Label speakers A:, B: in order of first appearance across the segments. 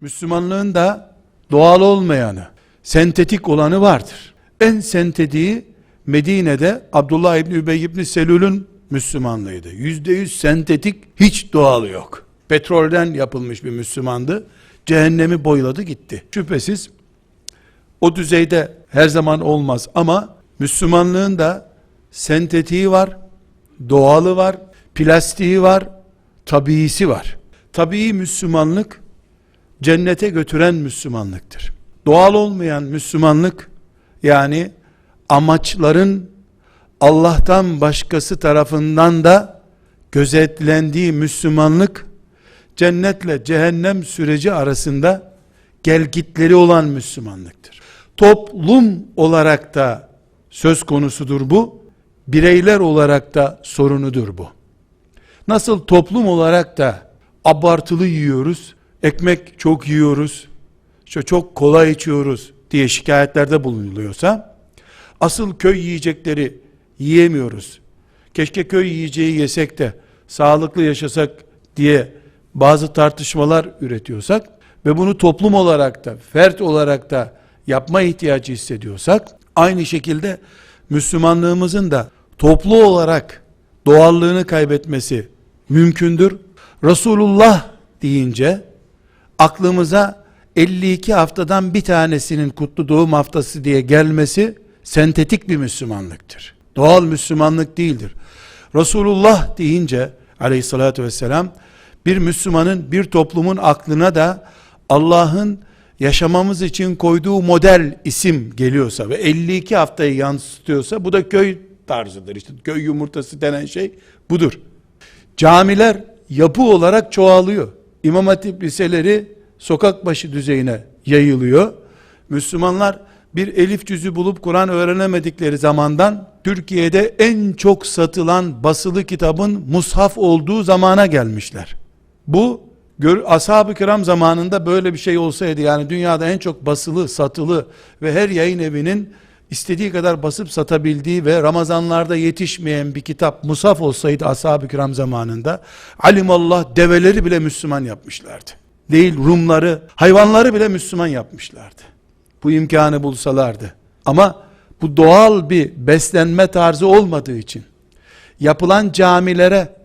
A: Müslümanlığın da doğal olmayanı, sentetik olanı vardır. En sentetiği Medine'de Abdullah İbni Übey İbni Selül'ün Müslümanlığıydı. Yüzde yüz sentetik, hiç doğalı yok. Petrolden yapılmış bir Müslümandı. Cehennemi boyladı gitti. Şüphesiz o düzeyde her zaman olmaz ama Müslümanlığın da sentetiği var, doğalı var, plastiği var, tabiisi var. Tabii Müslümanlık cennete götüren Müslümanlıktır. Doğal olmayan Müslümanlık yani amaçların Allah'tan başkası tarafından da gözetlendiği Müslümanlık cennetle cehennem süreci arasında gelgitleri olan Müslümanlıktır. Toplum olarak da söz konusudur bu. Bireyler olarak da sorunudur bu. Nasıl toplum olarak da abartılı yiyoruz, ekmek çok yiyoruz, işte çok kolay içiyoruz diye şikayetlerde bulunuluyorsa, asıl köy yiyecekleri yiyemiyoruz. Keşke köy yiyeceği yesek de sağlıklı yaşasak diye bazı tartışmalar üretiyorsak ve bunu toplum olarak da, fert olarak da yapma ihtiyacı hissediyorsak, aynı şekilde Müslümanlığımızın da toplu olarak doğallığını kaybetmesi mümkündür. Resulullah deyince aklımıza 52 haftadan bir tanesinin kutlu doğum haftası diye gelmesi sentetik bir Müslümanlıktır. Doğal Müslümanlık değildir. Resulullah deyince aleyhissalatü vesselam bir Müslümanın bir toplumun aklına da Allah'ın yaşamamız için koyduğu model isim geliyorsa ve 52 haftayı yansıtıyorsa bu da köy tarzıdır. İşte köy yumurtası denen şey budur. Camiler yapı olarak çoğalıyor. İmam Hatip liseleri sokak başı düzeyine yayılıyor. Müslümanlar bir elif cüzü bulup Kur'an öğrenemedikleri zamandan Türkiye'de en çok satılan basılı kitabın mushaf olduğu zamana gelmişler. Bu ashab-ı kiram zamanında böyle bir şey olsaydı yani dünyada en çok basılı, satılı ve her yayın evinin istediği kadar basıp satabildiği ve Ramazanlarda yetişmeyen bir kitap musaf olsaydı ashab-ı kiram zamanında alimallah develeri bile Müslüman yapmışlardı. Değil Rumları, hayvanları bile Müslüman yapmışlardı. Bu imkanı bulsalardı. Ama bu doğal bir beslenme tarzı olmadığı için yapılan camilere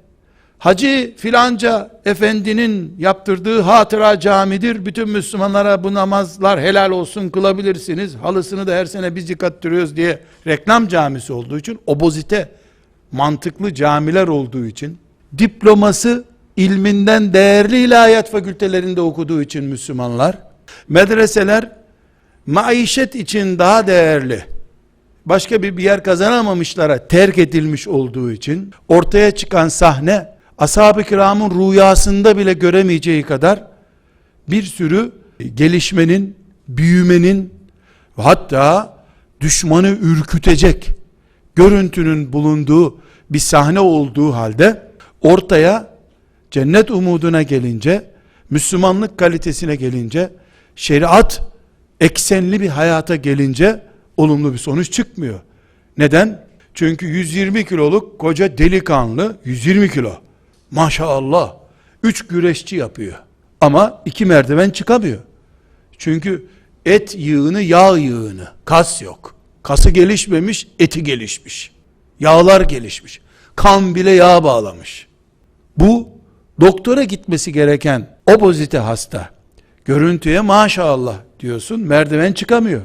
A: Hacı filanca efendinin yaptırdığı hatıra camidir. Bütün Müslümanlara bu namazlar helal olsun kılabilirsiniz. Halısını da her sene biz yıkattırıyoruz diye reklam camisi olduğu için obozite mantıklı camiler olduğu için diploması ilminden değerli ilahiyat fakültelerinde okuduğu için Müslümanlar medreseler maişet için daha değerli başka bir yer kazanamamışlara terk edilmiş olduğu için ortaya çıkan sahne ashab-ı kiramın rüyasında bile göremeyeceği kadar bir sürü gelişmenin, büyümenin ve hatta düşmanı ürkütecek görüntünün bulunduğu bir sahne olduğu halde ortaya cennet umuduna gelince, Müslümanlık kalitesine gelince, şeriat eksenli bir hayata gelince olumlu bir sonuç çıkmıyor. Neden? Çünkü 120 kiloluk koca delikanlı 120 kilo Maşallah. Üç güreşçi yapıyor. Ama iki merdiven çıkamıyor. Çünkü et yığını yağ yığını. Kas yok. Kası gelişmemiş, eti gelişmiş. Yağlar gelişmiş. Kan bile yağ bağlamış. Bu doktora gitmesi gereken obozite hasta. Görüntüye maşallah diyorsun merdiven çıkamıyor.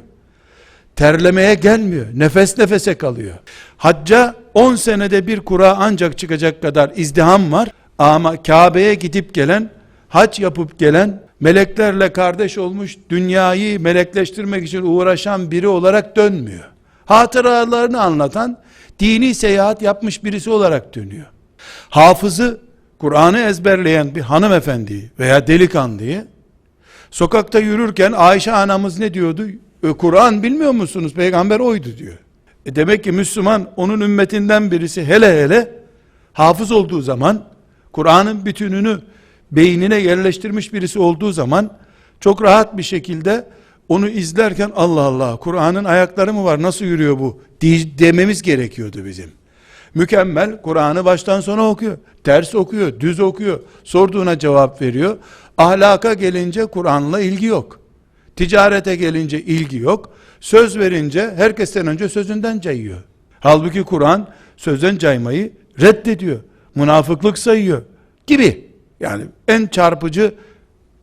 A: Terlemeye gelmiyor. Nefes nefese kalıyor. Hacca 10 senede bir kura ancak çıkacak kadar izdiham var. Ama Kabe'ye gidip gelen, hac yapıp gelen, meleklerle kardeş olmuş, dünyayı melekleştirmek için uğraşan biri olarak dönmüyor. Hatıralarını anlatan, dini seyahat yapmış birisi olarak dönüyor. Hafızı, Kur'an'ı ezberleyen bir hanımefendi veya delikanlıyı, sokakta yürürken Ayşe anamız ne diyordu? E, Kur'an bilmiyor musunuz? Peygamber oydu diyor. E demek ki Müslüman onun ümmetinden birisi hele hele hafız olduğu zaman Kur'an'ın bütününü beynine yerleştirmiş birisi olduğu zaman çok rahat bir şekilde onu izlerken Allah Allah Kur'an'ın ayakları mı var nasıl yürüyor bu dememiz gerekiyordu bizim. Mükemmel Kur'an'ı baştan sona okuyor. Ters okuyor, düz okuyor. Sorduğuna cevap veriyor. Ahlaka gelince Kur'an'la ilgi yok. Ticarete gelince ilgi yok. Söz verince herkesten önce sözünden cayıyor. Halbuki Kur'an sözden caymayı reddediyor. Münafıklık sayıyor gibi. Yani en çarpıcı,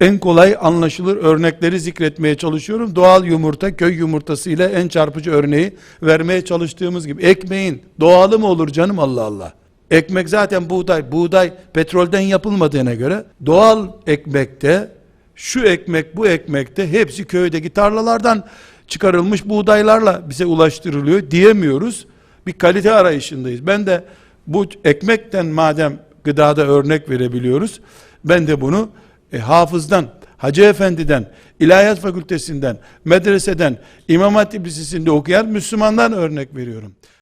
A: en kolay anlaşılır örnekleri zikretmeye çalışıyorum. Doğal yumurta, köy yumurtası ile en çarpıcı örneği vermeye çalıştığımız gibi. Ekmeğin doğalı mı olur canım Allah Allah? Ekmek zaten buğday. Buğday petrolden yapılmadığına göre doğal ekmekte şu ekmek bu ekmekte hepsi köydeki tarlalardan çıkarılmış buğdaylarla bize ulaştırılıyor diyemiyoruz. Bir kalite arayışındayız. Ben de bu ekmekten madem gıdada örnek verebiliyoruz. Ben de bunu e, hafızdan, Hacı Efendi'den, İlahiyat Fakültesinden, medreseden, İmam Hatip Lisesi'nde okuyan Müslümandan örnek veriyorum.